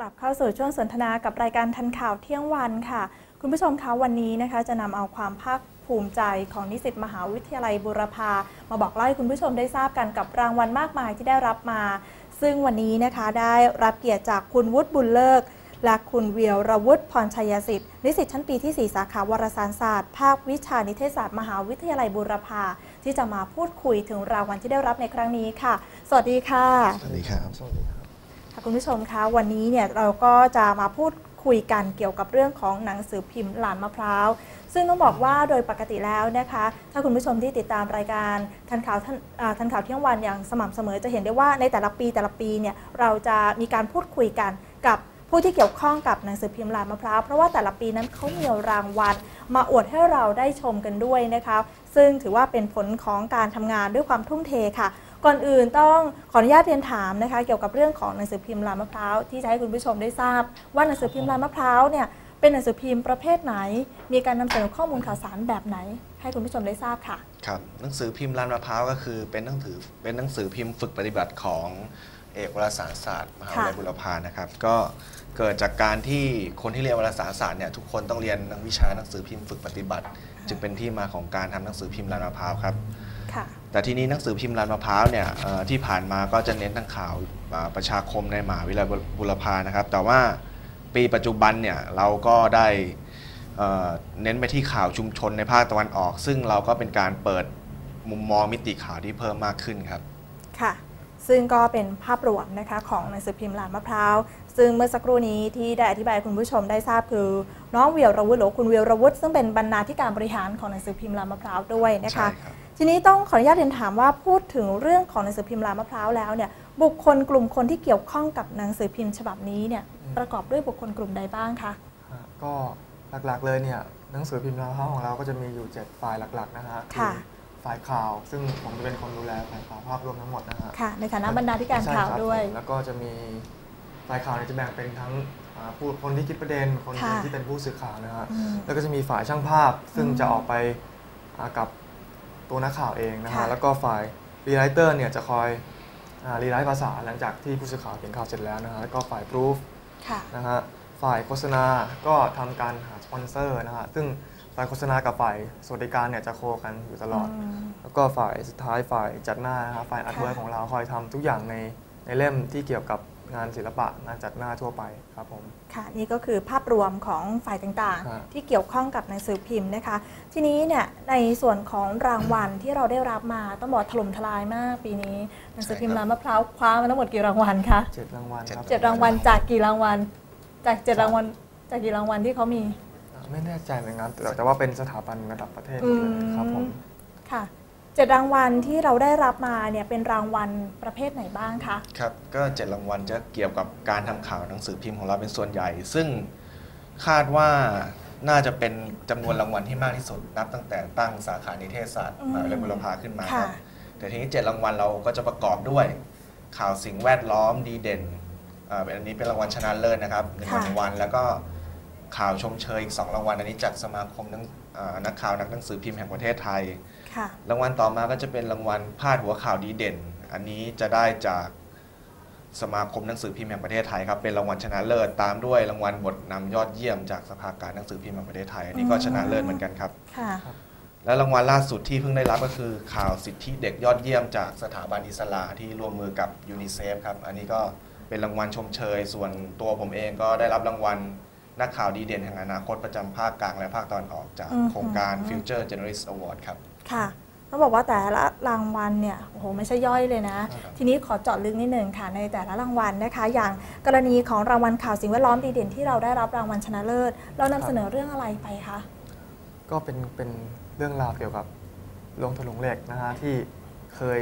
กลับเข้าสู่ช่วงสนทนากับรายการทันข่าวเที่ยงวันค่ะ คุณผู้ชมคะวันนี้นะคะ จะนำเอาความภาคภูมิใจของนิสิตมหาวิทยาลัยบุรพามาบอกเล่าให้คุณผู้ชมได้ทราบกันกับรางวัลมากมายที่ได้รับมา ซึ่งวันนี้นะคะได้รับเกียรติจากคุณวุฒิบุญเลิก และคุณเวียรวุฒิพรชัยสิทธิ์นิสิตชั้นปีที่ 4 สาขาวารสารศาสตร์ ภาควิชานิเทศศาสตร์มหาวิทยาลัยบุรพาที่จะมาพูดคุยถึงรางวัลที่ได้รับในครั้งนี้ค่ะ สวัสดีค่ะ สวัสดีครับสวัสดีครับ ค่ะคุณผู้ชมคะวันนี้เนี่ยเราก็จะมาพูดคุยกันเกี่ยวกับเรื่องของหนังสือพิมพ์หลานมะพร้าว ซึ่งต้องบอกว่าโดยปกติแล้วนะคะ ถ้าคุณผู้ชมที่ติดตามรายการทันข่าวทันข่าวเที่ยงวันอย่างสม่ำเสมอจะเห็นได้ว่าในแต่ละปีแต่ละปีเนี่ยเราจะมีการพูดคุยกันกับผู้ที่เกี่ยวข้องกับหนังสือพิมพ์หลานมะพร้าวเพราะว่าแต่ละปีนั้นเขามีรางวัลมาอวดให้เราได้ชมกันด้วยนะคะ ซึ่งถือว่าเป็นผลของการทำงานด้วยความทุ่มเทค่ะ ก่อนอื่นต้องขออนุญาตเรียนถามนะคะ เกี่ยวกับเรื่องของหนังสือพิมพ์ลานมะพร้าวที่จะให้คุณผู้ชมได้ทราบ ว่าหนังสือพิมพ์ลานมะพร้าวเนี่ยเป็นหนังสือพิมพ์ประเภทไหน มีการนำเสนอข้อมูลข่าวสารแบบไหน ให้คุณผู้ชมได้ทราบค่ะครับหนังสือพิมพ์ลานมะพร้าวก็คือเป็นหนังสือเป็นหนังสือพิมพ์ฝึกปฏิบัติของเอกวารสารศาสตร์มหาวิทยาลัยค่ะบุรพานะครับ ก็เกิดจากการที่คนที่เรียนวารสารศาสตร์เนี่ยทุกคนต้องเรียนวิชาหนังสือพิมพ์ฝึกปฏิบัติ จึงเป็นที่มาของการทำหนังสือพิมพ์ลานมะพร้าวครับค่ะ แต่ทีนี้หนังสือพิมพ์ลานมะพร้าวเนี่ยเอ่อที่ผ่านมาก็จะเน้นทั้งข่าวอ่าประชาคมในมหาวิทยาลัยบุรพานะครับ แต่ว่าปีปัจจุบันเนี่ยเราก็ได้เอ่อเน้นไปที่ข่าวชุมชนในภาคตะวันออก ซึ่งเราก็เป็นการเปิดมุมมองมิติข่าวที่เพิ่มมากขึ้นครับค่ะ ซึ่งก็เป็นภาพรวมนะคะของหนังสือพิมพ์ลานมะพร้าว ซึ่งเมื่อสักครู่นี้ที่ได้อธิบายให้คุณผู้ชมได้ทราบคือ น้องเวียวรวุฒิหรือว่าคุณเวียวรวุฒิซึ่งเป็นบรรณาธิการบริหารของหนังสือพิมพ์ลานมะพร้าวด้วยนะคะใช่ครับ ทีนี้ต้องขออนุญาตเรียนถามว่าพูดถึงเรื่องของหนังสือพิมพ์ลานมะพร้าวแล้วเนี่ยบุคคลกลุ่มคนที่เกี่ยวข้องกับหนังสือพิมพ์ฉบับนี้เนี่ยอืมประกอบด้วยบุคคลกลุ่มใดบ้างคะอ่าก็หลักๆเลยเนี่ยหนังสือพิมพ์ลาวเฮาของเราก็จะมีอยู่7ไฟล์หลักๆนะฮะค่ะฝ่ายข่าว ซึ่งผมจะเป็นคนดูแลฝ่ายข่าวภาพรวมทั้งหมดนะฮะค่ะในฐานะบรรณาธิการใช่ข่าวครับด้วย แล้วก็จะมีฝ่ายข่าวเนี่ยจะแบ่งเป็นทั้งอ่าผู้คนที่คิดประเด็นคนค่ะที่เป็นผู้สื่อข่าวนะฮะอืมแล้วก็จะมีฝ่ายช่างภาพซึ่งอืมจะออกไปอ่ากับ ตัวนักข่าวเองนะค่ะฮะแล้วก็ฝ่ายรีไรเตอร์เนี่ยจะคอยรีไรต์ภาษาหลังจากที่ผู้สื่อข่าวเขียนข่าวเสร็จแล้วนะฮะ แล้วก็ฝ่ายพรูฟ ค่ะ นะฮะฝ่ายโฆษณาก็ทำการหาสปอนเซอร์นะฮะซึ่งฝ่ายโฆษณากับฝ่ายสวัสดิการเนี่ยจะโคกันอยู่ตลอดมแล้วก็ฝ่ายสุดท้ายฝ่ายจัดหน้านะฮะฝ่ายอัดค่ะเวิร์ของเราคอยทำทุกอย่างในในเล่มที่เกี่ยวกับ งานศิลปะงานจัดหน้าทั่วไปครับผมค่ะนี่ก็คือภาพรวมของฝ่ายต่างฮะๆที่เกี่ยวข้องกับหนังสือพิมพ์นะคะ ทีนี้เนี่ยในส่วนของรางวัลที่เราได้รับมาต้องบอกถล่มทลายมากปีนี้หนังสือพิมพ์ใช่ครับร้านมะพร้าวคว้ามาทั้งหมดกี่รางวัลคะเจ็ดรางวัลครับเจ็ดรางวัลจากกี่รางวัลจากเจ็ดรางวัลจากกี่รางวัลที่เขามีอ่าไม่แน่ใจเหมือนกันแต่แต่ว่าเป็นสถาบันระดับประเทศหมดเลยครับผมค่ะ เจ็ดรางวัลที่เราได้รับมาเนี่ยเป็นรางวัลประเภทไหนบ้างคะ ครับก็เจ็ดรางวัลจะเกี่ยวกับการทำข่าวหนังสือพิมพ์ของเราเป็นส่วนใหญ่ ซึ่งคาดว่าน่าจะเป็นจำนวนรางวัลที่มากที่สุดนับตั้งแต่ตั้งสาขานิเทศศาสตร์อืมมหาวิทยาลัยบุรพาขึ้นมาคค่ะรับ แต่ทีนี้เจ็ดรางวัลเราก็จะประกอบด้วย ข่าวสิ่งแวดล้อมดีเด่นอ่าเป็นอันนี้เป็นรางวัลชนะเลิศนะครับหนึ่งค่ะรางวัลแล้วก็ข่าวชมเชยอีกสองรางวัลอันนี้จากสมาคมนักอ่านักข่าวนักหนังสือพิมพ์แห่งประเทศไทยค่ะ รางวัลต่อมาก็จะเป็นรางวัลพาดหัวข่าวดีเด่น อันนี้จะได้จากสมาคมหนังสือพิมพ์แห่งประเทศไทยครับเป็นรางวัลชนะเลิศตามด้วยรางวัลบทนำยอดเยี่ยมจากสภาการหนังสือพิมพ์แห่งประเทศไทยอันนี้ก็ชนะเลิศเหมือนกันครับค่ะและรางวัลล่าสุดที่เพิ่งได้รับก็คือข่าวสิทธิเด็กยอดเยี่ยมจากสถาบันอิสลาที่ร่วมมือกับยูนิเซฟครับอันนี้ก็เป็นรางวัลชมเชย ส่วนตัวผมเองก็ได้รับรางวัลนักข่าวดีเด่นแห่งอนาคตประจำภาคกลางและภาคตะวันออกจากอือหือโครงการ Future Journalist Award ครับ ค่ะต้องบอกว่าแต่ละรางวัลเนี่ยโอ้โหไม่ใช่ย่อยเลยนะครับทีนี้ขอเจาะลึกนิดหนึ่งค่ะในแต่ละรางวัลนะคะ อย่างกรณีของรางวัลข่าวสิ่งแวดล้อมดีเด่นที่เราได้รับรางวัลชนะเลิศ เรานำเสนอเรื่องอะไรไปคะก็เป็นเป็นเรื่องราวเกี่ยวกับโรงถลุงเหล็กนะฮะที่เคย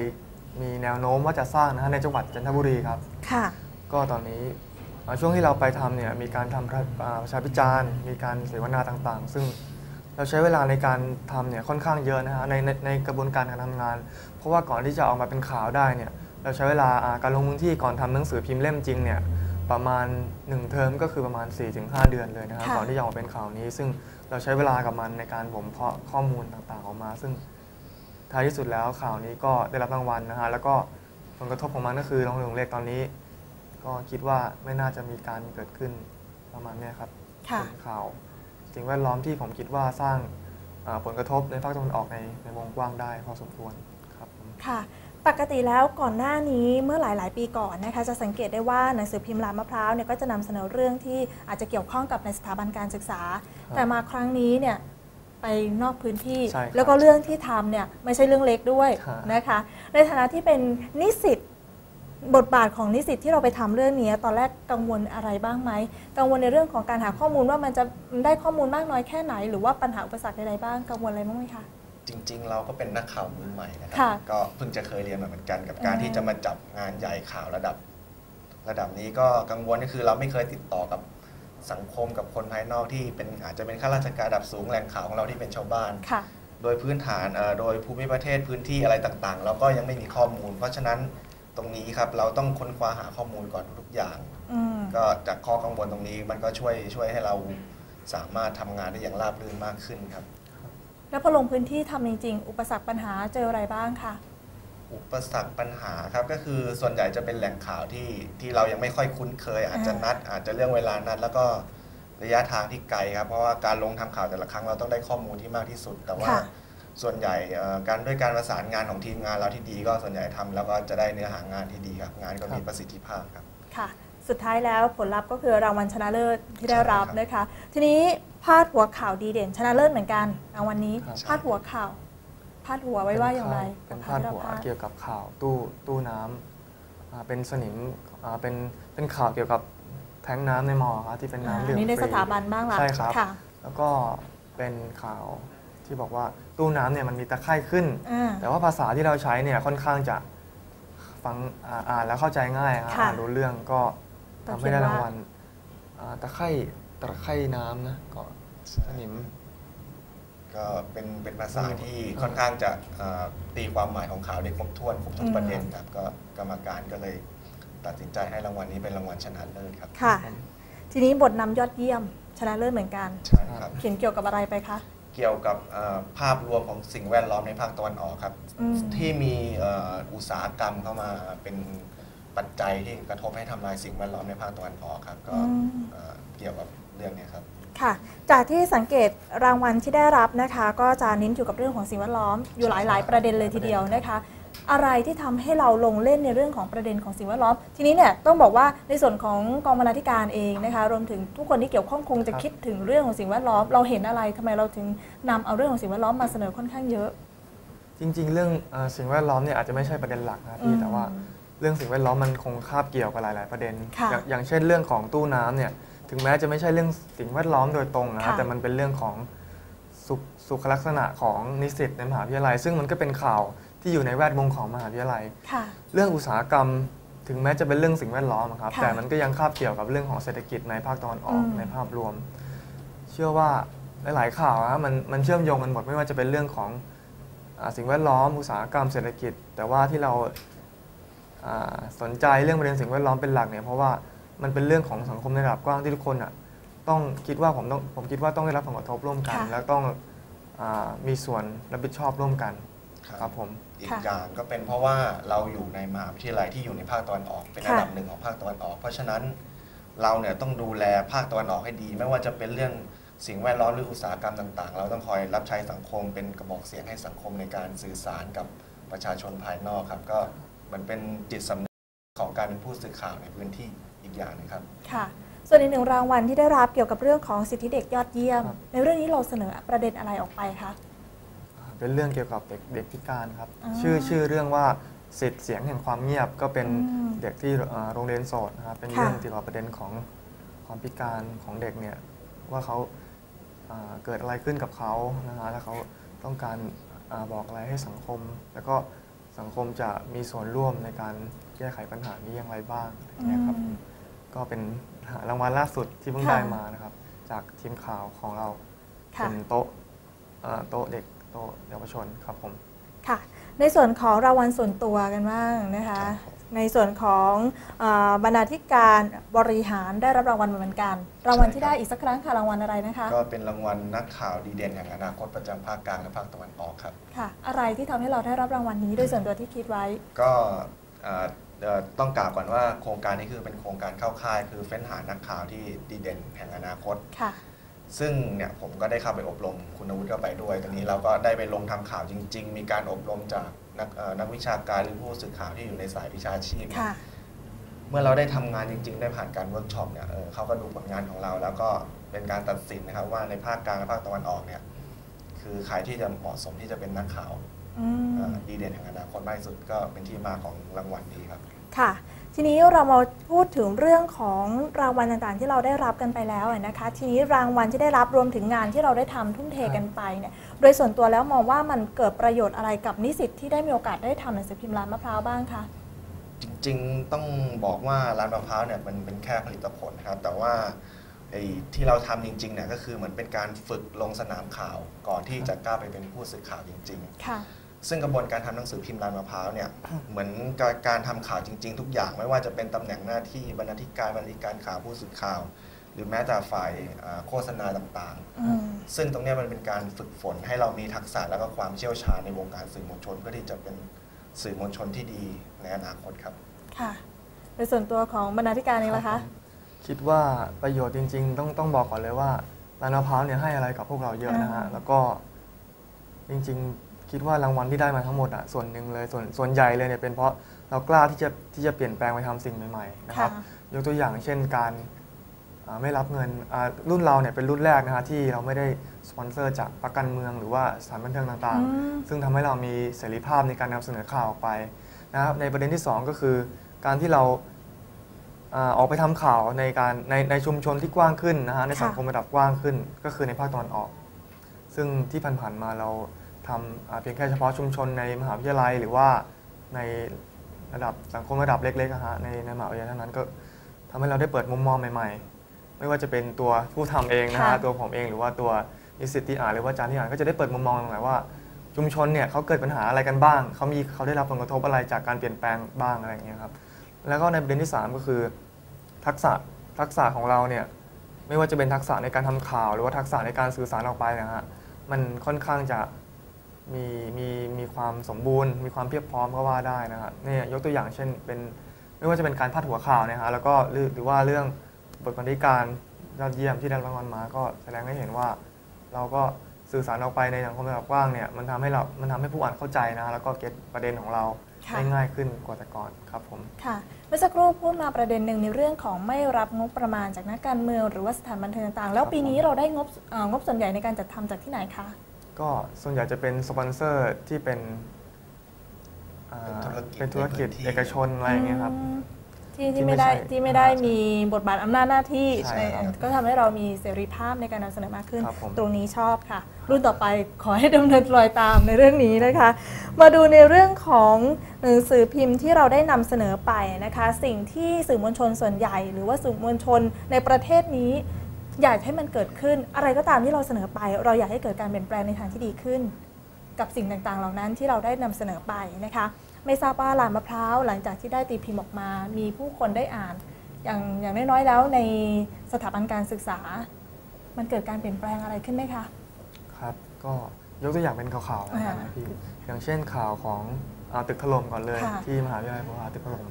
มีแนวโน้มว่าจะสร้างนะฮะในจังหวัดจันทบุรีครับค่ะ ก็ตอนนี้อ่าช่วงที่เราไปทำเนี่ยมีการทำประอ่าประชาพิจารณ์มีการเสวนาต่างๆ ซึ่ง เราใช้เวลาในการทำเนี่ยค่อนข้างเยอะนะฮะในในในกระบวนการการทำงาน เพราะว่าก่อนที่จะออกมาเป็นข่าวได้เนี่ยเราใช้เวลาอ่าการลงพื้นที่ก่อนทำหนังสือพิมพ์เล่มจริงเนี่ยประมาณ 1 เทอมก็คือประมาณ 4-5 เดือนเลยนะครับค่ะ ก่อนที่จะออกมาเป็นข่าวนี้ ซึ่งเราใช้เวลากับมันในการบ่มเพาะข้อมูลต่างๆออกมา ซึ่งท้ายที่สุดแล้วข่าวนี้ก็ได้รับรางวัลนะฮะแล้วก็ผลกระทบของมันก็คือโรงเรียนเล็กตอนนี้ ก็คิดว่าไม่น่าจะมีการเกิดขึ้นประมาณเนี้ยครับค่ะ เป็นข่าว สิ่งแวดล้อมที่ผมคิดว่าสร้างอ่าผลกระทบในภาคตะวันออกในในวงกว้างได้พอสมควรครับผมค่ะปกติแล้วก่อนหน้านี้เมื่อหลาย ๆ ปีก่อนนะคะจะสังเกตได้ว่าหนังสือพิมพ์ลานมะพร้าวเนี่ยก็จะนำเสนอเรื่องที่อาจจะเกี่ยวข้องกับในสถาบันการศึกษาครับแต่มาครั้งนี้เนี่ยไปนอกพื้นที่ใช่ครับแล้วก็เรื่องที่ทำเนี่ยไม่ใช่เรื่องเล็กด้วยครับนะคะในฐานะที่เป็นนิสิต บทบาทของนิสิตที่เราไปทำเรื่องนี้ตอนแรกกังวลอะไรบ้างไหมกังวลในเรื่องของการหาข้อมูลว่ามันจะได้ข้อมูลมากน้อยแค่ไหน หรือว่าปัญหาอุปสรรคใดๆบ้างกังวลอะไรบ้างไหมคะจริง ๆ เราก็เป็นนักข่าวมือใหม่นะครัค่ะก็เพิ่งจะเคยเรียนมาเหมือนกันกับการอ่าที่จะมาจับงานใหญ่ข่าวระดับ ระดับนี้ก็กังวลก็คือเราไม่เคยติดต่อกับสังคมกับคนภายนอกที่เป็นอาจจะเป็นข้าราชการระดับสูงแหล่งข่าวของเราที่เป็นชาวบ้านค่ะโดยพื้นฐานเอ่อโดยภูมิประเทศพื้นที่อะไรต่างๆ เราก็ยังไม่มีข้อมูล เพราะฉะนั้น ตรงนี้ครับเราต้องค้นคว้าหาข้อมูลก่อนทุกอย่าง อืมก็จากข้อกังวลตรงนี้มันก็ช่วยช่วยให้เราสามารถทำงานได้อย่างราบรื่นมากขึ้นครับ แล้วพอลงพื้นที่ทำจริง ๆ อุปสรรคปัญหาเจออะไรบ้างคะอุปสรรคปัญหาครับก็คือส่วนใหญ่จะเป็นแหล่งข่าวที่ที่เรายังไม่ค่อยคุ้นเคย อาจจะนัด อาจจะเรื่องเวลานัด แล้วก็ระยะทางที่ไกลครับเพราะว่าการลงทำข่าวแต่ละครั้งเราต้องได้ข้อมูลที่มากที่สุด แต่ว่าค่ะ ส่วนใหญ่เอ่อการด้วยการประสานงานของทีมงานเราที่ดี ก็ส่วนใหญ่ทำแล้วก็จะได้เนื้อหางานที่ดีครับงานก็มีครับประสิทธิภาพครับค่ะสุดท้ายแล้วผลลัพธ์ก็คือรางวัลชนะเลิศที่ได้รับใช่ครับนะคะ ทีนี้พาดหัวข่าวดีเด่นชนะเลิศเหมือนกันรางวัลนี้ครับพาดหัวข่าวพาดหัวไว้ว่าอย่างไรเป็นพาดหัวข่ที่เรพาดเกี่ยวกับข่าวตู้ตู้น้ำอ่าเป็นสนิมอ่าเป็นเป็นข่าวเกี่ยวกับแท้งน้ำในมอครับที่เป็นน้ำอ่าดื่มนี่ในฟสรีถาบันบ้างล่ะใช่ครับค่ะแล้วก็เป็นข่าว ที่บอกว่าตู้น้ำเนี่ยมันมีตะไคร่ขึ้น อ่า แต่ว่าภาษาที่เราใช้เนี่ยค่อนข้างจะฟังอ่าอ่านแล้วเข้าใจง่ายครับค่ะอ่านรู้เรื่องก็ต้องทำให้ได้เขียนว่ารางวัลอ่าตะไคร่ตะไคร่น้ำนะก็สนิม ก็เป็นเป็นภาษาที่ค่อนข้างจะเอ่อตีความหมายของข่าวได้ครบถ้วนครบทุกประเด็นครับก็กรรมการก็เลยตัดสินใจให้รางวัลนี้เป็นรางวัลชนะเลิศครับค่ะ ทีนี้บทนำยอดเยี่ยมชนะเลิศเหมือนกัน ใช่ครับ เขียนเกี่ยวกับอะไรไปคะ เกี่ยวกับเอ่อภาพรวมของสิ่งแวดล้อมในภาคตะวันออกครับอืมที่มีเอ่ออุตสาหกรรมเข้ามาเป็นปัจจัยที่กระทบให้ทำลายสิ่งแวดล้อมในภาคตะวันออกครับ ก็อืมเอ่อเกี่ยวกับเรื่องเนี้ครับค่ะ จากที่สังเกตรางวัลที่ได้รับนะคะ ก็จะเน้นเกี่ยวกับเรื่องของสิ่งแวดล้อมอยู่หลาย ๆ ประเด็นเลยทีเดียวนะคะ อะไรที่ทำให้เราลงเล่นในเรื่องของประเด็นของสิ่งแวดล้อม ทีนี้เนี่ยต้องบอกว่าในส่วนของกองบรรณาธิการเองนะคะรวมถึงทุกคนที่เกี่ยวข้องคงจะครับคิดถึงเรื่องของสิ่งแวดล้อม เราเห็นอะไรทำไมเราถึงนำเอาเรื่องของสิ่งแวดล้อมมาเสนอค่อนข้างเยอะ จริง ๆ เรื่องเอ่อสิ่งแวดล้อมเนี่ยอาจจะไม่ใช่ประเด็นหลักนะพี่อืมแต่ว่าเรื่องสิ่งแวดล้อมมันคงคาบเกี่ยวกับหลาย ๆ ประเด็นค่ะอย่างอย่างเช่นเรื่องของตู้น้ำเนี่ยถึงแม้จะไม่ใช่เรื่องสิ่งแวดล้อมโดยตรงนะค่ะแต่มันเป็นเรื่องของสุขสุขลักษณะของนิสิตในมหาวิทยาลัย ซึ่งมันก็เป็นข่าว ที่อยู่ในแวดวงของมหาวิทยาลัย ค่ะ เรื่องอุตสาหกรรมถึงแม้จะเป็นเรื่องสิ่งแวดล้อมอะครับ ค่ะแต่มันก็ยังคาบเกี่ยวกับเรื่องของเศรษฐกิจในภาคตะวันออกอืม ในภาพรวม เชื่อว่าหลายๆข่าวอะมันมันเชื่อมโยงกันหมดไม่ว่าจะเป็นเรื่องของอาสิ่งแวดล้อม อุตสาหกรรมเศรษฐกิจ แต่ว่าที่เราอ่าสนใจเรื่องประเด็นสิ่งแวดล้อมเป็นหลักเนี่ยเพราะว่ามันเป็นเรื่องของสังคมในระดับกว้างที่ทุกคนอะต้องคิดว่าผมต้องผมคิดว่าต้องได้รับผลกระทบร่วมกัน ค่ะ และต้องอามีส่วนรับผิดชอบร่วมกัน ครับผมอีกค่ะอย่างก็เป็นเพราะว่าเราอยู่ในมหาวิทยาลัยที่อยู่ในภาคตะวันออก เป็นค่ะอันดับหนึ่งของภาคตะวันออก เพราะฉะนั้นเราเนี่ยต้องดูแลภาคตะวันออกให้ดี ไม่ว่าจะเป็นเรื่องสิ่งแวดล้อมหรืออุตสาหกรรมต่าง ๆ เราต้องคอยรับใช้สังคมเป็นกระบอกเสียงให้สังคมในการสื่อสารกับประชาชนภายนอกครับ ก็เหมันเป็นจิตสำนึกของการเป็นผู้สื่อข่าวในพื้นที่อีกอย่างหนึงครับค่ะส่วนอีกหนึ่งรางวัลที่ได้รับเกี่ยวกับเรื่องของสิทธิเด็กยอดเยี่ยมครับในเรื่องนี้เราเสนอประเด็นอะไรออกไปคะ เป็นเรื่องเกี่ยวกับเด็กเด็กพิการครับอ๋อชื่อชื่อเรื่องว่าสิทธิ์เสียงแห่งความเงียบก็เป็นอืมเด็กที่เอ่อโรงเรียนโสดนะครับเป็นค่ะเรื่องเกี่ยวกับประเด็นของความพิการของเด็กเนี่ยว่าเขาอ่าเกิดอะไรขึ้นกับเขานะฮะแล้วเขาต้องการอาบอกอะไรให้สังคม แล้วก็สังคมจะมีส่วนร่วมในการแก้ไขปัญหานี้อย่างไรบ้างอะไรเงี้ยครับอืมก็เป็นรางวัลล่าสุดที่เพิ่งค่ะได้มานะครับ จากทีมข่าวของเราค่ะเป็นโต๊ะเอ่อโต๊ะเด็ก โต๊ะเยาวชนครับผมค่ะ ในส่วนของรางวัลส่วนตัวกันบ้างนะคะครับในส่วนของเอ่อบรรณาธิการบริหารได้รับรางวัลเหมือนกัน รางวัลที่ได้อีกสักครั้งค่ะรางวัลอะไรนะคะ ก็เป็นรางวัลนักข่าวดีเด่นแห่งอนาคตประจำภาคกลางและภาคตะวันออกครับค่ะอะไรที่ทำให้เราได้รับรางวัลนี้โดยส่วนตัวที่คิดไว้ ก็เอ่อเอ่อต้องกล่าวก่อนว่าโครงการนี้คือเป็นโครงการเข้าค่าย คือเฟ้นหานักข่าวที่ดีเด่นแห่งอนาคตค่ะ ซึ่งเนี่ยผมก็ได้เข้าไปอบรมคุณวุฒิก็ไปด้วยตอนนี้เราก็ได้ไปลงทำข่าวจริง ๆ มีการอบรมจากนักเอ่อนักวิชาการหรือผู้สื่อข่าวที่อยู่ในสายวิชาชีพค่ะเมื่อเราได้ทำงานจริง ๆ ได้ผ่านการเวิร์กช็อปเนี่ยเออเขาก็ดูผลงานของเรา แล้วก็เป็นการตัดสินนะครับว่าในภาคกลางและภาคตะวันออกเนี่ยคือใครที่จะเหมาะสมที่จะเป็นนักข่าวอืมเอ่อดีเด่นแห่งอนาคตมากที่สุดก็เป็นที่มาของรางวัลนี้ครับ ค่ะ ทีนี้เรามาพูดถึงเรื่องของรางวัลต่างๆ ที่เราได้รับกันไปแล้วอะนะคะ ทีนี้รางวัลที่ได้รับรวมถึงงานที่เราได้ทำทุ่มเทกันไปเนี่ยโดยส่วนตัวแล้วมองว่ามันเกิดประโยชน์อะไรกับนิสิตที่ได้มีโอกาสได้ทำหนังสือพิมพ์ร้านมะพร้าวบ้างคะจริงๆต้องบอกว่าร้านมะพร้าวเนี่ยมันเป็นแค่ผลิตผลนะครับแต่ว่าไอ้ที่เราทำจริงๆเนี่ยก็คือเหมือนเป็นการฝึกลงสนามข่าวก่อนที่จะกล้าไปเป็นผู้สื่อข่าวจริงๆค่ะ ซึ่งกระบวนการทำหนังสือพิมพ์ลานมะพร้าวเนี่ยเหมือนกับการทำข่าวจริง ๆ ทุกอย่างไม่ว่าจะเป็นตำแหน่งหน้าที่บรรณาธิการบรรณาธิการข่าวผู้สื่อข่าว หรือแม้แต่ฝ่ายอ่าโฆษณาต่างอืมๆซึ่งตรงเนี้ยมันเป็นการฝึกฝนให้เรามีทักษะและก็ความเชี่ยวชาญในวงการสื่อมวลชนเพื่อที่จะเป็นสื่อมวลชนที่ดีในอนาคตครับค่ะโดยส่วนตัวของบรรณาธิการเองล่ะคะคิดว่าประโยชน์จริง ๆ ต้องต้องบอกก่อนเลยว่าร้านมะพร้าวเนี่ยให้อะไรกับพวกเราเยอะนะฮะอ่าแล้วก็จริง ๆ คิดว่ารางวัลที่ได้มาทั้งหมดอะส่วนหนึ่งเลยส่วนส่วนใหญ่เลยเนี่ยเป็นเพราะเรากล้าที่จะที่จะเปลี่ยนแปลงไปทำสิ่งใหม่ๆนะครับยกตัวอย่างเช่นการอ่าไม่รับเงินอ่ารุ่นเราเนี่ยเป็นรุ่นแรกนะฮะที่เราไม่ได้สปอนเซอร์จากประกันเมืองหรือว่าสถานบันเทิงต่างอืมๆซึ่งทำให้เรามีเสรีภาพในการนำเสนอข่าวออกไปนะครับในประเด็นที่ 2 ก็คือ การที่เราอ่าออกไปทำข่าวในการในในชุมชนที่กว้างขึ้นนะฮะในสังคมระดับกว้างขึ้น ก็คือในภาคตะวันออก ซึ่งที่ผ่านๆมาเรา ทำอ่าเพียงแค่เฉพาะชุมชนในมหาวิทยาลัย หรือว่าในระดับสังคมระดับเล็กๆนะฮะในในมหาวิทยาลัยเท่านั้นก็ทำให้เราได้เปิดมุมมองใหม่ๆ ไม่ว่าจะเป็นตัวผู้ทำเองนะฮะค่ะตัวผมเองหรือว่าตัวนิสิตที่อ่านหรือว่าอาจารย์ที่อ่านก็จะได้เปิดมุมมองใหม่ว่า ชุมชนเนี่ยเขาเกิดปัญหาอะไรกันบ้างเขามีเขาได้รับผลกระทบอะไรจากการเปลี่ยนแปลงบ้างอะไรอย่างเงี้ยครับแล้วก็ในประเด็นที่ 3 ก็คือ ทักษะทักษะของเราเนี่ยไม่ว่าจะเป็นทักษะในการทำข่าว หรือว่าทักษะในการสื่อสารออกไปนะฮะมันค่อนข้างจะ มีมีมีความสมบูรณ์ มีความเพียบพร้อมก็ว่าได้นะฮะเนี่ยยกตัวอย่างเช่นเป็นไม่ว่าจะเป็นการพาดหัวข่าวนะฮะแล้วก็หรือหรือว่าเรื่องบทบรรณาธิการยอดเยี่ยมที่ได้รางวัลมา ก็แสดงให้เห็นว่า เราก็สื่อสารออกไปในสังคมระดับกว้างเนี่ยมันทำให้เรา มันทำให้ผู้อ่านเข้าใจนะแล้วก็เก็ตประเด็นของเราค่ะได้ง่ายขึ้นกว่าแต่ก่อนครับผมค่ะเมื่อสักครู่พูดมาประเด็นหนึ่งในเรื่องของไม่รับงบประมาณจากนักการเมืองหรือว่าสถานบันเทิงต่างๆ แล้วครับปีนี้เราได้งบเอ่องบส่วนใหญ่ในการจัดทำจากที่ไหนคะ ก็ส่วนใหญ่จะเป็นสปอนเซอร์ที่เป็นอ่าเป็เป็นนธุธุรรกิกิจจในพื้นที่ เอกชนอะไรอย่างเงี้ยครับ อืมที่ที่ที่ไม่ไม่ได้ใช่ที่ไม่ได้ใช่มีบทบาทอำนาจหน้าที่ใช่ครับก็ทำให้เรามีเสรีภาพในการนำเสนอมากขึ้น ครับผม ตรงนี้ชอบค่ะ รุ่นต่อไปขอให้ดำเนินรอยตามในเรื่องนี้นะคะ มาดูในเรื่องของหนังสือพิมพ์ที่เราได้นำเสนอไปนะคะ สิ่งที่สื่อมวลชนส่วนใหญ่ หรือว่าสื่อมวลชนในประเทศนี้ อยากให้มันเกิดขึ้น อะไรก็ตามที่เราเสนอไป เราอยากให้เกิดการเปลี่ยนแปลงในทางที่ดีขึ้น กับสิ่งต่างๆ เหล่านั้นที่เราได้นำเสนอไปนะคะ ไม่ทราบว่าลานมะพร้าวหลังจากที่ได้ตีพิมพ์ออกมา มีผู้คนได้อ่าน อย่างอย่างน้อยๆแล้วในสถาบันการศึกษา มันเกิดการเปลี่ยนแปลงอะไรขึ้นไหมคะ ครับ ก็ยกตัวอย่างเป็นข่าวๆแล้วกันนะพี่อย่างเช่นข่าวของอาตึกถล่มก่อนเลยค่ะที่มหาวิทยาลัยพาตึกถล่ม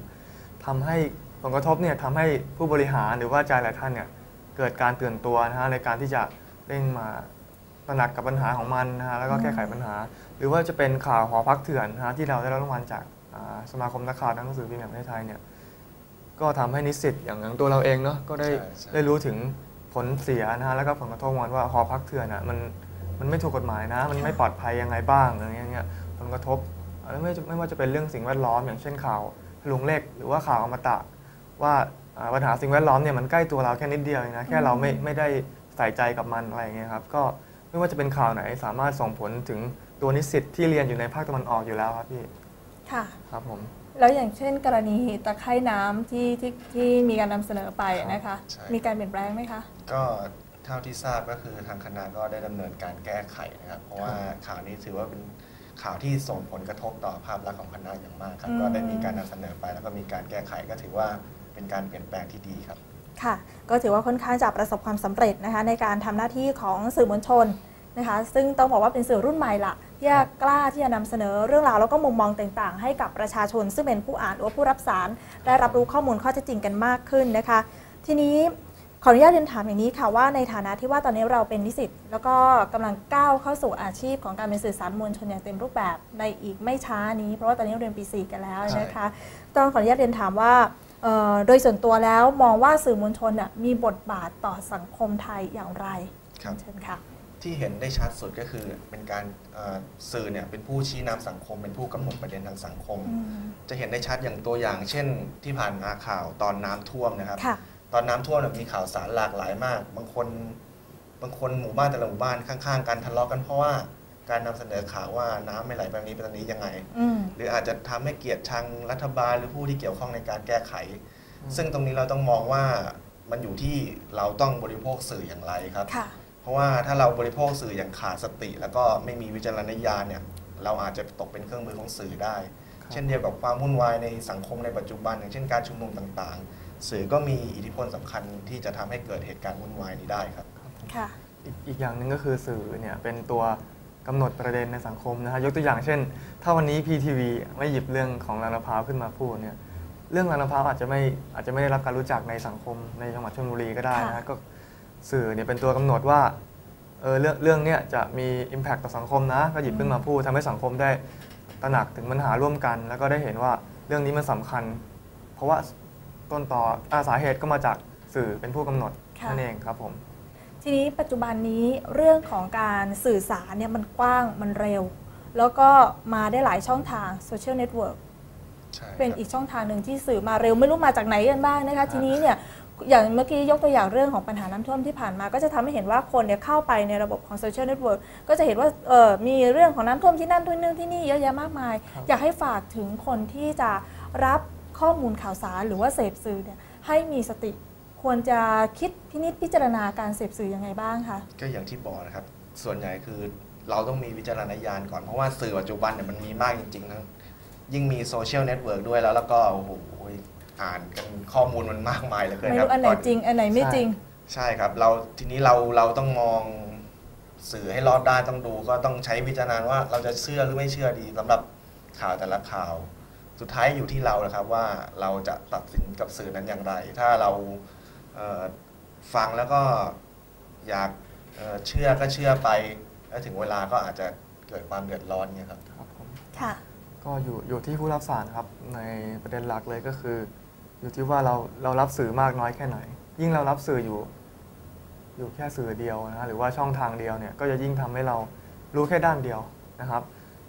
ทำให้ผลกระทบเนี่ยทำให้ผู้บริหารหรือว่าอาจารย์หลายท่านเนี่ย เกิดการตื่นตัวนะฮะในการที่จะเร่งมาตระหนักกับปัญหาของมันนะฮะแล้วก็แก้ไขปัญหา หรือว่าจะเป็นข่าวหอพักเถื่อนนะฮะที่เราได้รับรางวัลจากอ่าสมาคมนักข่าวหนังสือพิมพ์แห่งประเทศไทยเนี่ยก็ทำให้นิสิตอย่างอย่างตัวเราเองเนาะก็ได้ใช่ใช่ได้รู้ถึงผลเสียนะฮะแล้วก็ผลกระทบของมันว่าหอพักเถื่อนอะมันมันไม่ถูกกฎหมายนะ มันไม่ปลอดภัยยังไงบ้างอะไรเงี้ยผลกระทบแล้วไม่ไม่ว่าจะเป็นเรื่องสิ่งแวดล้อมอย่างเช่นข่าวพลุงเล็กหรือว่าข่าวอมตะว่าอ่า ปัญหาสิ่งแวดล้อมเนี่ยมันใกล้ตัวเราแค่นิดเดียวเองนะแค่เราไม่ไม่ได้ใส่ใจกับมันอะไรอย่างเงี้ยครับก็ไม่ว่าจะเป็นข่าวไหนสามารถส่งผลถึงตัวนิสิตที่เรียนอยู่ในภาคตะวันออกอยู่แล้วครับพี่ค่ะครับผมแล้วอย่างเช่น กรณีตะไคร่น้ำที่ที่ที่มีการนำเสนอไปนะคะใช่มีการเปลี่ยนแปลงไหมคะ ก็เท่าที่ทราบก็คือทางคณะก็ได้ดำเนินการแก้ไขนะครับ เพราะว่าข่าวนี้ถือว่าเป็นข่าวที่ส่งผลกระทบต่อภาพลักษณ์ของคณะอย่างมากครับอืมก็ได้มีการนำเสนอไปแล้วก็มีการแก้ไขก็ถือว่า เป็นการเปลี่ยนแปลงที่ดีครับ ค่ะ ก็ถือว่าค่อนข้างจะประสบความสำเร็จนะคะในการทำหน้าที่ของสื่อมวลชนนะคะ ซึ่งต้องบอกว่าเป็นสื่อรุ่นใหม่ละที่กล้าที่จะนำเสนอเรื่องราวแล้วก็มุมมองต่างๆ ให้กับประชาชน ซึ่งเป็นผู้อ่านหรือว่าผู้รับสารได้รับรู้ข้อมูลข้อเท็จจริงกันมากขึ้นนะคะ ทีนี้ขออนุญาตเรียนถามอย่างนี้ค่ะว่าในฐานะที่ว่าตอนนี้เราเป็นนิสิตแล้วก็กำลังก้าวเข้าสู่อาชีพของการเป็นสื่อสารมวลชนอย่างเต็มรูปแบบในอีกไม่ช้านี้ เพราะว่าตอนนี้เรียนปี 4 กันแล้วนะคะ ต้องขออนุญาตเรียนถามว่า โดยส่วนตัวแล้วมองว่าสื่อมวลชนน่ะมีบทบาทต่อสังคมไทยอย่างไรครับเชิญค่ะที่เห็นได้ชัดสุดก็คือเป็นการเอ่อสื่อเนี่ยเป็นผู้ชี้นำสังคม เป็นผู้กำหนดประเด็นทางสังคมอืมจะเห็นได้ชัดอย่างตัวอย่าง เช่นที่ผ่านมาข่าวตอนน้ำท่วมนะครับค่ะตอนน้ำท่วมเนี่ยมีข่าวสารหลากหลายมาก บางคน บางคนหมู่บ้านแต่ละหมู่บ้านข้างๆกันทะเลาะกันเพราะว่า การนำเสนอข่าวว่าน้ำไม่ไหลแบบนี้แบบนี้ยังไงอืมหรืออาจจะทำให้เกลียดชังรัฐบาลหรือผู้ที่เกี่ยวข้องในการแก้ไขอืมซึ่งตรงนี้เราต้องมองว่ามันอยู่ที่เราต้องบริโภคสื่ออย่างไรครับค่ะเพราะว่าถ้าเราบริโภคสื่ออย่างขาดสติ แล้วก็ไม่มีวิจารณญาณเนี่ยเราอาจจะตกเป็นเครื่องมือของสื่อได้ครับเช่นเดียวกับความวุ่นวายในสังคมในปัจจุบัน อย่างเช่นการชุมนุมต่างๆ สื่อก็มีอิทธิพลสำคัญที่จะทำให้เกิดเหตุการณ์วุ่นวายนี้ได้ครับค่ะอีกอีกอย่างหนึ่งก็คือสื่อเนี่ยเป็นตัว กำหนดประเด็นในสังคมนะฮะยกตัวอย่างเช่น ถ้าวันนี้ PTV ไม่หยิบเรื่องของลานมะพร้าวขึ้นมาพูดเนี่ยเรื่องลานมะพร้าวอาจจะไม่อาจจะไม่ได้รับการรู้จักในสังคมในจังหวัดชลบุรีก็ได้นะฮะค่ะก็สื่อเนี่ยเป็นตัวกำหนดว่าเออเรื่องเรื่องเนี้ยจะมี Impact ต่อสังคมนะ ก็หยิบขึ้นมาพูดทำให้สังคมได้ตระหนักถึงปัญหาร่วมกัน แล้วก็ได้เห็นว่าเรื่องนี้มันสำคัญ เพราะว่าต้นต่ออาสาเหตุก็มาจากสื่อเป็นผู้กำหนดค่ะนั่นเองครับผม ทีนี้ปัจจุบันนี้เรื่องของการสื่อสารเนี่ยมันกว้างมันเร็ว แล้วก็มาได้หลายช่องทางโซเชียลเน็ตเวิร์กใช่เป็นครับอีกช่องทางหนึ่งที่สื่อมาเร็วไม่รู้มาจากไหนกันบ้างนะคะ ทีนี้เนี่ยอย่างเมื่อกี้ยกตัวอย่างเรื่องของปัญหาน้ำท่วมที่ผ่านมา ก็จะทำให้เห็นว่าคนเนี่ยเข้าไปในระบบของโซเชียลเน็ตเวิร์กก็จะเห็นว่าเออมีเรื่องของน้ำท่วมที่นั่นที่นี่ที่นี่เยอะแยะมากมายครับอยากให้ฝากถึงคนที่จะรับข้อมูลข่าวสารหรือว่าเสพสื่อเนี่ยให้มีสติ ควรจะคิดพินิจพิจารณาการเสพสื่อยังไงบ้างคะก็อย่างที่บอกนะครับ ส่วนใหญ่คือเราต้องมีวิจารณญาณก่อนเพราะว่าสื่อปัจจุบันเนี่ยมันมีมากจริงๆนะยิ่งมีโซเชียลเน็ตเวิร์กด้วยแล้ว แล้วก็โอ้โหอ่านกันข้อมูลมันมากมายเหลือเกินไม่ครับรู้อันไหนก่จริงอันไหนไม่จริง ใช่ครับเราทีนี้เราเราต้องมองสื่อให้รอบด้านต้องดู ก็ต้องใช้วิจารณญาณว่าเราจะเชื่อหรือไม่เชื่อดีสำหรับข่าวแต่ละข่าว สุดท้ายอยู่ที่เราแหละครับว่าเราจะตัดสินกับสื่อนั้นอย่างไร ถ้าเราเอ่อ ฟังแล้วก็อยากเอ่อเชื่อก็เชื่อไป แล้วถึงเวลาก็อาจจะเกิดความเดือดร้อนเนี่ยครับครับผมค่ะก็อยู่อยู่ที่ผู้รับสารครับในประเด็นหลักเลยก็คือ อยู่ที่ว่าเราเรารับสื่อมากน้อยแค่ไหน ยิ่งเรารับสื่ออยู่ อยู่แค่สื่อเดียวนะฮะหรือว่าช่องทางเดียวเนี่ยก็จะยิ่งทำให้เรารู้แค่ด้านเดียวนะครับ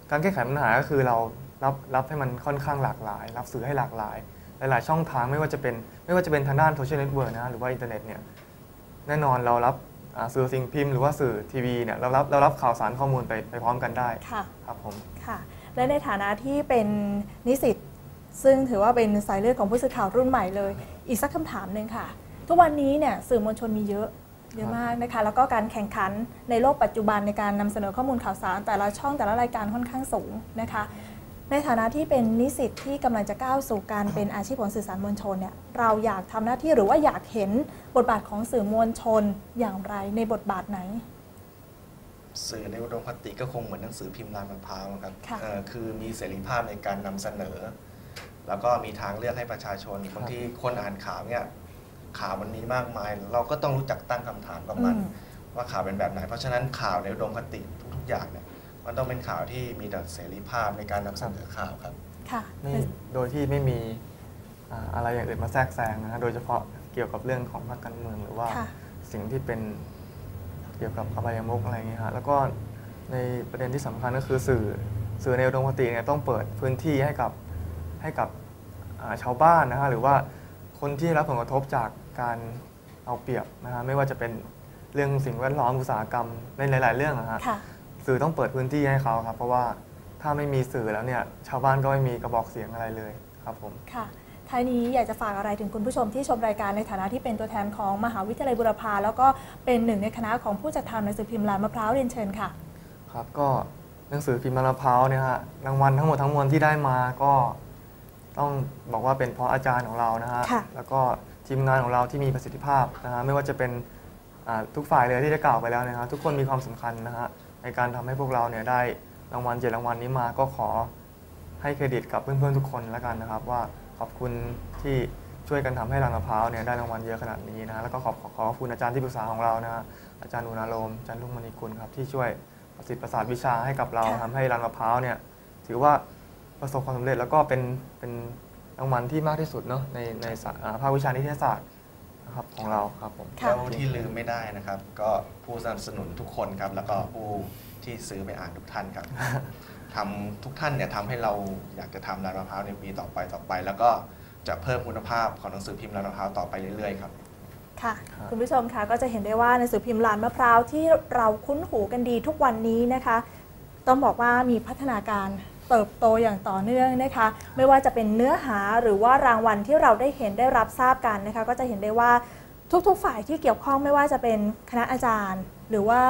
การแก้ไขปัญหาก็คือเรารับรับให้มันค่อนข้างหลากหลาย รับสื่อให้หลากหลาย หลาย ๆ ช่องทางไม่ว่าจะเป็นไม่ว่าจะเป็นทางด้านโซเชียลเน็ตเวิร์กนะฮะหรือว่าอินเทอร์เน็ตเนี่ยแน่นอนเรารับอ่าสื่อสิ่งพิมพ์หรือว่าสื่อทีวีเนี่ยเรารับเรารับข่าวสารข้อมูลไปไปพร้อมกันได้ค่ะครับผมค่ะและในฐานะที่เป็นนิสิตซึ่งถือว่าเป็นสายเลือดของผู้สื่อข่าวรุ่นใหม่เลย อีกสักคำถามหนึ่งค่ะ ทุกวันนี้เนี่ยสื่อมวลชนมีเยอะเยอะมากนะคะ แล้วก็การแข่งขันในโลกปัจจุบันในการนำเสนอข้อมูลข่าวสาร แต่ละช่องแต่ละรายการค่อนข้างสูงนะคะ ในฐานะที่เป็นนิสิตที่กำลังจะก้าวสู่การเป็นอาชีพของสื่อสารมวลชนเนี่ยเราอยากทำหน้าที่หรือว่าอยากเห็นบทบาทของสื่อมวลชนอย่างไรในบทบาทไหน สื่อในอุดมคติก็คงเหมือนหนังสือพิมพ์ลานมะพร้าวครับค่ะเอ่อคือมีเสรีภาพในการนำเสนอ แล้วก็มีทางเลือกให้ประชาชนบางที่คนอ่านข่าวเนี่ยข่าวมันมีมากมาย เราก็ต้องรู้จักตั้งคำถามกับมันอืมว่าข่าวเป็นแบบไหน เพราะฉะนั้นข่าวในอุดมคติทุกๆอย่างเนี่ย มันต้องเป็นข่าวที่มีแต่เสรีภาพในการนำเสนอข่าวครับ ค่ะไม่โดยที่ไม่มีอ่าอะไรอย่างอื่นมาแทรกแซงนะฮะโดยเฉพาะเกี่ยวกับเรื่องของพรรคการเมืองหรือว่าค่ะสิ่งที่เป็นเกี่ยวกับอบายมุกอะไรอย่างเงี้ยฮะแล้วก็ในประเด็นที่สำคัญก็คือสื่อสื่อในอุดมคติเนี่ยต้องเปิดพื้นที่ให้กับให้กับอ่าชาวบ้านนะฮะหรือว่าคนที่รับผลกระทบจากการเอาเปรียบนะฮะไม่ว่าจะเป็นเรื่องสิ่งแวดล้อมอุตสาหกรรมในหลาย ๆ เรื่องนะฮะค่ะ สื่อต้องเปิดพื้นที่ให้เขาครับ เพราะว่าถ้าไม่มีสื่อแล้วเนี่ย ชาวบ้านก็ไม่มีกระบอกเสียงอะไรเลยครับผมค่ะท้ายนี้อยากจะฝากอะไรถึงคุณผู้ชมที่ชมรายการในฐานะที่เป็นตัวแทนของมหาวิทยาลัยบุรพาแล้วก็เป็นหนึ่งในคณะของผู้จัดทำหนังสือพิมพ์ลานมะพร้าวเรียนเชิญค่ะ ครับก็หนังสือพิมพ์มะพร้าวเนี่ยฮะรางวัลทั้งหมดทั้งมวลที่ได้มาก็ต้องบอกว่าเป็นเพราะอาจารย์ของเรานะฮะค่ะแล้วก็ทีมงานของเราที่มีประสิทธิภาพนะฮะไม่ว่าจะเป็นอ่าทุกฝ่ายเลยที่ได้กล่าวไปแล้วนะครับทุกคนมีความสำคัญนะฮะ ในการทำให้พวกเราเนี่ยได้รางวัลเจ็ดรางวัลนี้มาก็ขอให้เครดิตกับเพื่อนๆทุกคนแล้วกันนะครับ ว่าขอบคุณที่ช่วยกันทำให้รางมะพร้าวเนี่ยได้รางวัลเยอะขนาดนี้นะแล้วก็ขอบขอขอบคุณอาจารย์ที่ปรึกษาของเรานะฮะอาจารย์อุณาโลมอาจารย์ลุงมณีกุลครับที่ช่วยประสิทธิ์ประสาทวิชาให้กับเราค่ะทำให้รางมะพร้าวเนี่ยถือว่าประสบความสำเร็จแล้วก็เป็นเป็นรางวัลที่มากที่สุดเนาะในในสาอ่าภาควิชานิเทศศาสตร์นะ ครับของเราครับผม ค่ะ แล้วที่ลืมไม่ได้นะครับ ก็ผู้สนับสนุนทุกคนครับ แล้วก็ผู้ที่ซื้อไปอ่านทุกท่านครับทำทุกท่านเนี่ยทำให้เราอยากจะทำร้านมะพร้าวในปีต่อไปต่อไป แล้วก็จะเพิ่มคุณภาพของหนังสือพิมพ์ร้านมะพร้าวต่อไปเรื่อยๆครับ ค่ะ ครับ คุณผู้ชมคะก็จะเห็นได้ว่าหนังสือพิมพ์ลานมะพร้าวที่เราคุ้นหูกันดีทุกวันนี้นะคะ ต้องบอกว่ามีพัฒนาการ เติบโตอย่างต่อเนื่องนะคะ ไม่ว่าจะเป็นเนื้อหาหรือว่ารางวัลที่เราได้เห็นได้รับทราบกันนะคะ ก็จะเห็นได้ว่าทุกๆ ฝ่ายที่เกี่ยวข้องไม่ว่าจะเป็นคณะอาจารย์ หรือว่า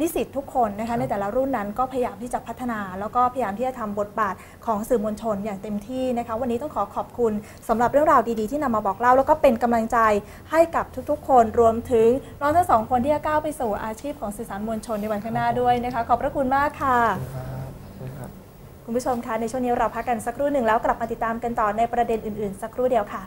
นิสิตทุกคนนะคะในแต่ละรุ่นนั้นก็พยายามที่จะพัฒนา แล้วก็พยายามที่จะทำบทบาทของสื่อมวลชนอย่างเต็มที่นะคะ วันนี้ต้องขอขอบคุณสำหรับเรื่องราวดีๆ ที่นำมาบอกเล่า แล้วก็เป็นกำลังใจให้กับทุกๆ คนรวมถึงน้องทั้งสองคนที่จะก้าวไปสู่อาชีพของสื่อสารมวลชนในวันข้างหน้าด้วยนะคะ ขอบพระคุณมากค่ะขอบคุณ คุณผู้ชมคะในช่วงนี้เราพักกันสักครู่หนึ่งแล้วกลับมาติดตามกันต่อในประเด็นอื่นๆ สักครู่เดียวค่ะ